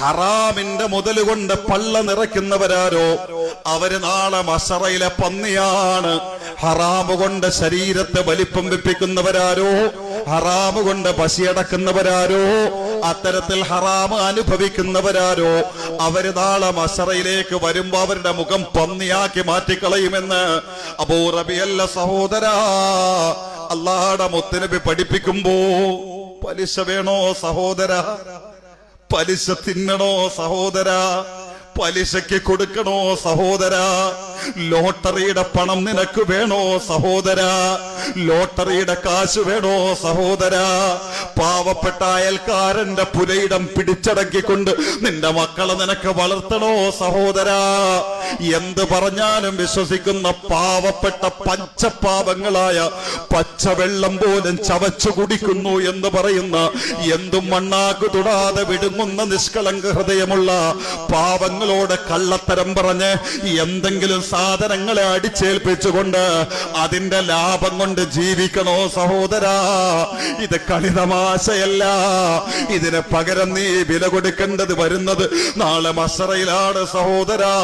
ഹറാമിന്റെ മുതൽ കൊണ്ട് പള്ള നിറയ്ക്കുന്നവരാരോ? അവർ നാളെ മസറയിലെ പന്നിയാണ്. ഹറാമ് കൊണ്ട് ശരീരത്തെ വലിപ്പം വെപ്പിക്കുന്നവരാരോ? ഹറാമ് കൊണ്ട് പശിയടക്കുന്നവരാരോ അത്തരത്തിൽ ഹറാമ് അനുഭവിക്കുന്നവരാരോ? അവർ നാളെ മസറയിലേക്ക് വരുമ്പോ അവരുടെ മുഖം പന്നിയാക്കി മാറ്റിക്കളയുമെന്ന് അബൂ റബിയല്ല സഹോദരാ അള്ളാടെ മുത്തനബി പഠിപ്പിക്കുമ്പോ പലിശ വേണോ സഹോദര? പലിശ തിന്നണോ സഹോദര? പലിശയ്ക്ക് കൊടുക്കണോ സഹോദര? ലോട്ടറിയുടെ പണം നിനക്ക് വേണോ സഹോദര? ലോട്ടറിയുടെ കാശ് വേണോ സഹോദര? പാവപ്പെട്ട അയൽക്കാരന്റെ പുരയിടം പിടിച്ചടക്കിക്കൊണ്ട് നിന്റെ മക്കളെ നിനക്ക് വളർത്തണോ സഹോദര? എന്ത് പറഞ്ഞാലും വിശ്വസിക്കുന്ന പാവപ്പെട്ട പഞ്ചപാപങ്ങളായ പച്ചവെള്ളം പോലും ചവച്ചു കുടിക്കുന്നു എന്ന് പറയുന്ന എന്തും മണ്ണാക്ക് തൊടാതെ വിടുങ്ങുന്ന നിഷ്കളങ്ക ഹൃദയമുള്ള പാവങ്ങളോട് കള്ളത്തരം പറഞ്ഞ് എന്തെങ്കിലും സാധനങ്ങളെ അടിച്ചേൽപ്പിച്ചുകൊണ്ട് അതിന്റെ ലാഭം കൊണ്ട് ജീവിക്കണോ സഹോദരാ? ഇത് കളിതമാശയല്ല. ഇതിന് പകരം നീ വില കൊടുക്കേണ്ടത് വരുന്നത് നാളെ മസറയിലാണ് സഹോദരാ.